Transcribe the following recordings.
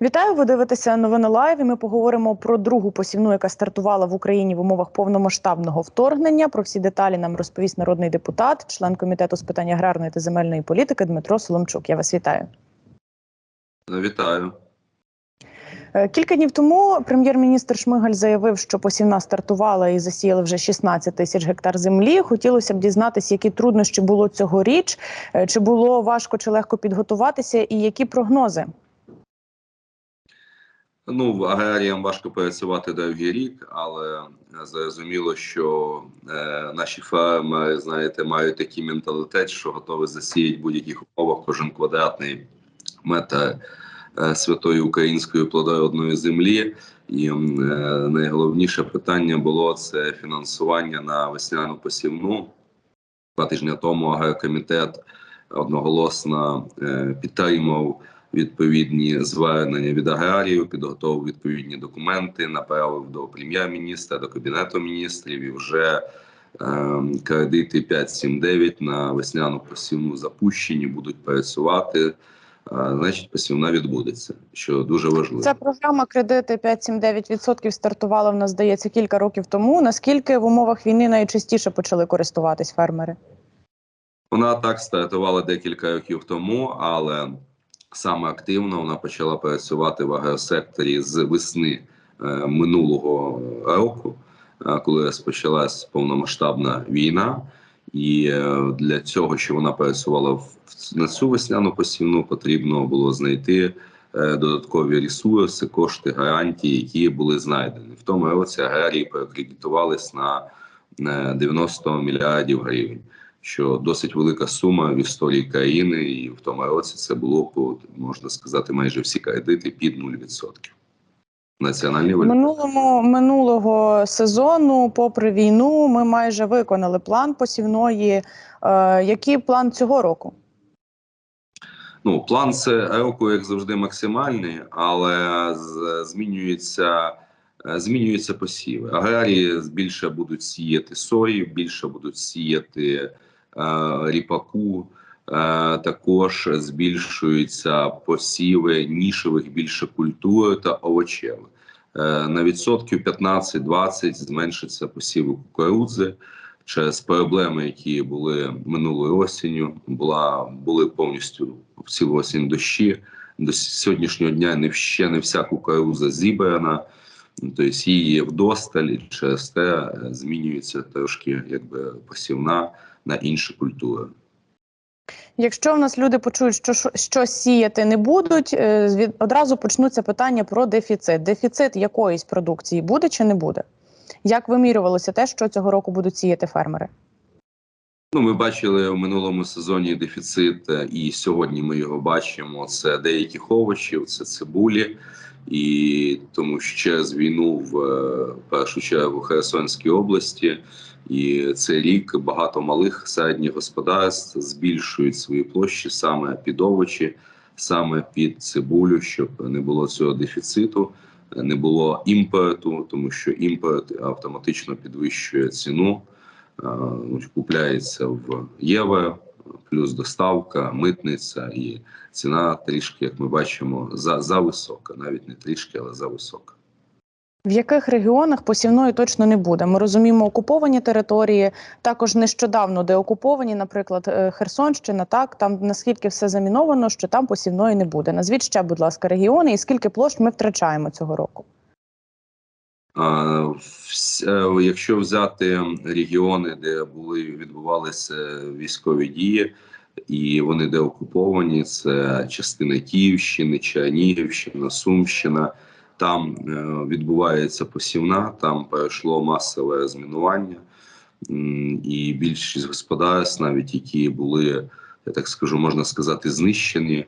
Вітаю, ви дивитеся новини лайв. і Ми поговоримо про другу посівну, яка стартувала в Україні в умовах повномасштабного вторгнення. Про всі деталі нам розповість народний депутат, член комітету з питань аграрної та земельної політики Дмитро Соломчук. Я вас вітаю. Вітаю. Е, Кілька днів тому прем'єр-міністр Шмигаль заявив, що посівна стартувала і засіяли вже 16 тисяч гектар землі. Хотілося б дізнатися, які труднощі було цьогоріч, е, чи було важко чи легко підготуватися, і які прогнози. Ну, аграріям важко працювати довгий рік, але зрозуміло, що е, наші фермери, знаєте, мають такий менталітет, що готові засіяти в будь-яких умовах кожен квадратний метр е, святої української плодородної землі. І е, найголовніше питання було це фінансування на весняну посівну. Два тижні тому агрокомітет одноголосно е, підтримав відповідні звернення від аграріїв, підготував відповідні документи, направив до прем'єр-міністра, до кабінету міністрів і вже е, кредити 5.7.9 на весняну посівну запущені, будуть працювати. Е, значить, посівна відбудеться, що дуже важливо. Ця програма кредити 5-7-9% стартувала в нас, здається, кілька років тому. Наскільки в умовах війни найчастіше почали користуватись фермери? Вона так стартувала декілька років тому, але саме активно вона почала працювати в агросекторі з весни е, минулого року, е, коли розпочалась повномасштабна війна. І е, для цього, щоб вона працювала в на цю весняну посівну, потрібно було знайти додаткові ресурси, кошти, гарантії, які були знайдені. В тому році аграрії перекредитувались на е, 90 мільярдів гривень що досить велика сума в історії країни, і в тому році це було по можна сказати майже всі кредити під 0%. Національні валюти. Минулому минулого сезону, попри війну, ми майже виконали план посівної. Е, який план цього року? Ну, план це року, як завжди, максимальний, але змінюється. Змінюються посіви. Аграрії більше будуть сіяти сої, більше будуть сіяти е, ріпаку. Е, також збільшуються посіви нішевих більше культур та овочевих. Е, на відсотків 15-20 зменшиться посіви кукурудзи через проблеми, які були минулою осінню. Була були повністю в цілу осінь дощі. До сьогоднішнього дня не ще не вся кукурудза зібрана. Тобто її вдосталь і через те е, змінюється трошки якби посівна на інші культури. Якщо в нас люди почують, що що сіяти не будуть, е, одразу почнуться питання про дефіцит. Дефіцит якоїсь продукції буде чи не буде? Як вимірювалося те, що цього року будуть сіяти фермери? Ну, ми бачили в минулому сезоні дефіцит, е, і сьогодні ми його бачимо. Це деяких овочів, це цибулі, і тому що через війну в е, першу чергу Херсонській області. І цей рік багато малих середніх господарств збільшують свої площі саме під овочі, саме під цибулю, щоб не було цього дефіциту, не було імпорту, тому що імпорт автоматично підвищує ціну. Ну, купляється в євро, плюс доставка, митниця і ціна трішки, як ми бачимо, за, за висока, навіть не трішки, але за висока. В яких регіонах посівної точно не буде? Ми розуміємо окуповані території, також нещодавно деокуповані, наприклад, е, Херсонщина. Так там наскільки все заміновано, що там посівної не буде. Назвіть ще, будь ласка, регіони і скільки площ ми втрачаємо цього року. Е, якщо взяти регіони, де були відбувалися військові дії, і вони де окуповані, це частина Київщини, Чернігівщина, Сумщина. Там е, відбувається посівна, там пройшло масове розмінування, і більшість господарств, навіть які були, я так скажу, можна сказати, знищені.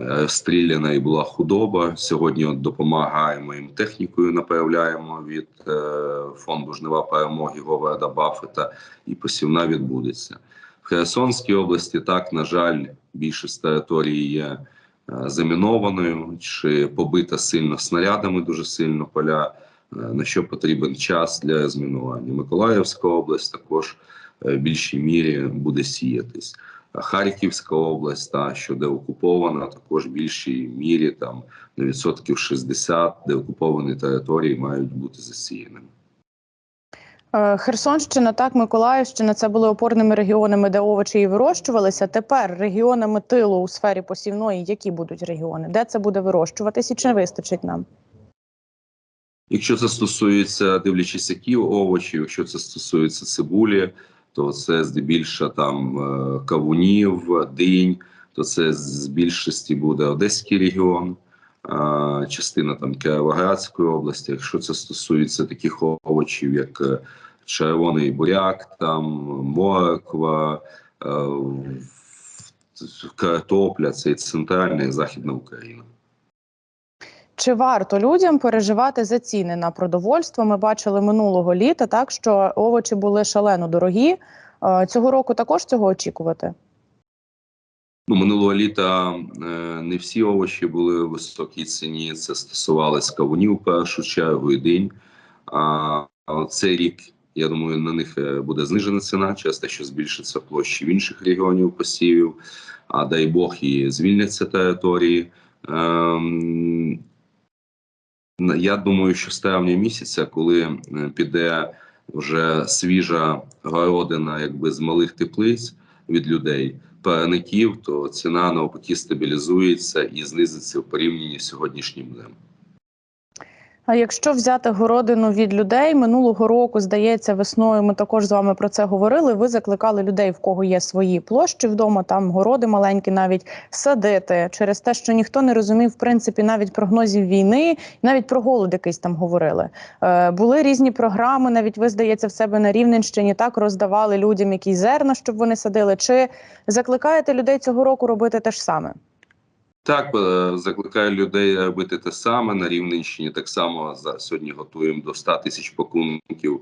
Е, стріляна і була худоба. Сьогодні от допомагаємо їм технікою, направляємо від е, фонду жнива перемоги Говарда Баффета, і посівна відбудеться в Херсонській області. Так на жаль, більшість території є е, замінованою чи побита сильно снарядами, дуже сильно поля. На що потрібен час для розмінування? Миколаївська область також в більшій мірі буде сіятись. Харківська область, та що де окупована, також в більшій мірі там на відсотків 60, де окуповані території мають бути засіяними. Е, Херсонщина, так, Миколаївщина це були опорними регіонами, де овочі і вирощувалися. Тепер регіонами тилу у сфері посівної, які будуть регіони, де це буде вирощуватись і чи не вистачить нам? Якщо це стосується, дивлячись, які овочі, якщо це стосується цибулі, то це здебільшого там е, кавунів, динь, то це з більшості буде Одеський регіон, частина там Кіровоградської області. Якщо це стосується таких овочів, як е, червоний буряк, там морква, е, картопля, це і центральна і західна Україна. Чи варто людям переживати за ціни на продовольство? Ми бачили минулого літа, так що овочі були шалено дорогі. Е, Цього року також цього очікувати. Ну, минулого літа е, не всі овочі були в високій ціні. Це стосувалось кавунів першу чергу і день. А, цей рік, я думаю, на них е, буде знижена ціна через те, що збільшиться площі в інших регіонів посівів. А дай Бог і звільняться території. Я думаю, що з травня місяця, коли е, піде вже свіжа городина, якби з малих теплиць від людей парників, то ціна навпаки стабілізується і знизиться в порівнянні з сьогоднішнім днем. А якщо взяти городину від людей минулого року, здається, весною ми також з вами про це говорили. Ви закликали людей, в кого є свої площі вдома, там городи маленькі, навіть садити через те, що ніхто не розумів в принципі навіть прогнозів війни, навіть про голод якийсь там говорили. Е, були різні програми. Навіть ви здається в себе на Рівненщині так роздавали людям якісь зерна, щоб вони садили. Чи закликаєте людей цього року робити те ж саме? Так, е, закликаю людей робити те саме на Рівненщині. Так само за сьогодні готуємо до 100 тисяч пакунків,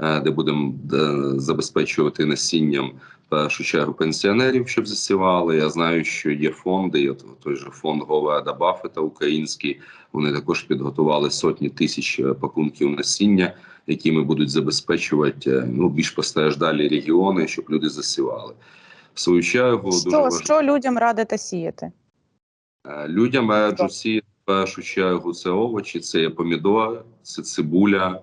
е, де будемо е, забезпечувати насінням першу чергу пенсіонерів, щоб засівали. Я знаю, що є фонди. Є той же фонд Говеда Баффета український. Вони також підготували сотні тисяч пакунків насіння, якими будуть забезпечувати ну більш постраждалі регіони, щоб люди засівали. В свою чергу дуже Що, важливо. що людям радите сіяти? Е, Людям раджу в першу чергу це овочі, це є помідори, це цибуля,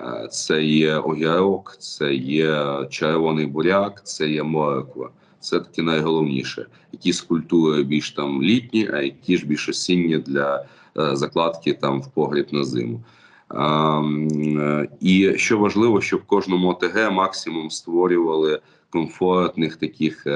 е, це є огірок, це є червоний буряк, це є морква. Це таки найголовніше. Якісь культури більш там літні, а які ж більш осінні для е, закладки там в погріб на зиму. І що важливо, щоб в кожному ОТГ максимум створювали комфортних таких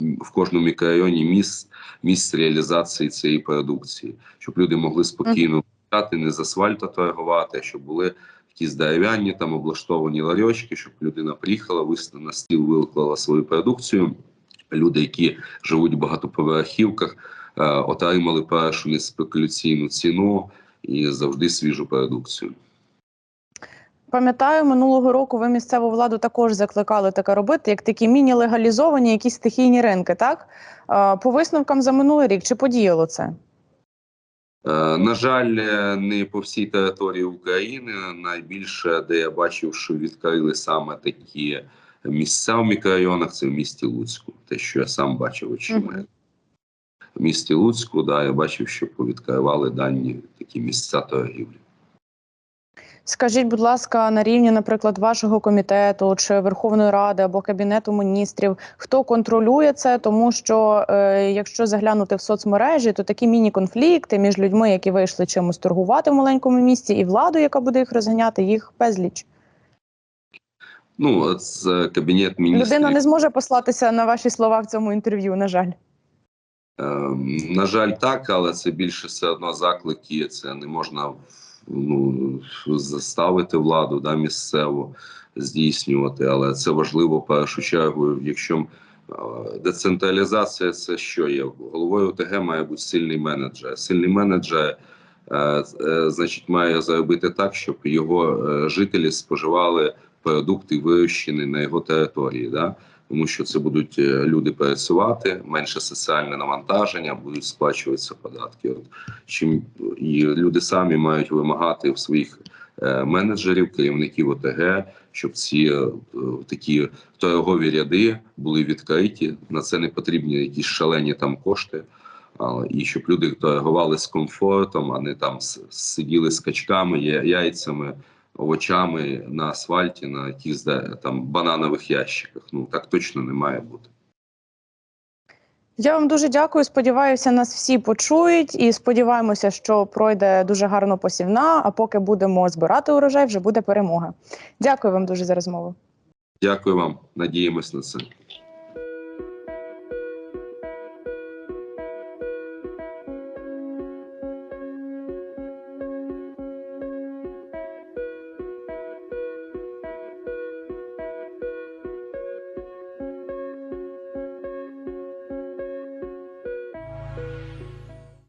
в кожному мікрорайоні місць місць реалізації цієї продукції, щоб люди могли спокійно взяти, не з асфальту торгувати, а щоб були якісь дерев'яні там облаштовані ларьочки, щоб людина приїхала, висла на стіл, виклала свою продукцію. Люди, які живуть в багатоповерхівках, е, отримали першу неспекуляційну ціну і завжди свіжу продукцію. Пам'ятаю, минулого року ви місцеву владу також закликали таке робити, як такі міні-легалізовані якісь стихійні ринки. Так по висновкам за минулий рік чи подіяло це? Е, На жаль, не по всій території України. Найбільше, де я бачив, що відкрили саме такі місця в мікрорайонах, це в місті Луцьку. Те, що я сам бачив очима. Мгм. В місті Луцьку, да, я бачив, що повідкривали дані такі місця торгівлі. Скажіть, будь ласка, на рівні, наприклад, вашого комітету чи Верховної Ради або Кабінету міністрів, хто контролює це? Тому що е, якщо заглянути в соцмережі, то такі міні-конфлікти між людьми, які вийшли чимось торгувати в маленькому місті, і владою, яка буде їх розганяти, їх безліч. Ну, з кабінет міністрів. Людина не зможе послатися на ваші слова в цьому інтерв'ю. На жаль. Ем, На жаль, так, але це більше все одно заклики. Це не можна ну, заставити владу да, місцеву здійснювати. Але це важливо в першу чергу. Якщо децентралізація, це що є? Головою ОТГ має бути сильний менеджер. Сильний менеджер. е, е, Значить, має зробити так, щоб його е, жителі споживали продукти, вирощені на його території. Да? Тому що це будуть е, люди працювати, менше соціальне навантаження, будуть сплачуватися податки. От чим і люди самі мають вимагати в своїх е, менеджерів, керівників ОТГ, щоб ці е, такі торгові ряди були відкриті. На це не потрібні якісь шалені там кошти. І щоб люди торгували з комфортом, а не там сиділи з качками, яйцями, овочами на асфальті, на якихось там бананових ящиках. Ну так точно не має бути. Я вам дуже дякую. Сподіваюся, нас всі почують і сподіваємося, що пройде дуже гарно посівна. А поки будемо збирати урожай, вже буде перемога. Дякую вам дуже за розмову. Дякую вам. Надіємось на це.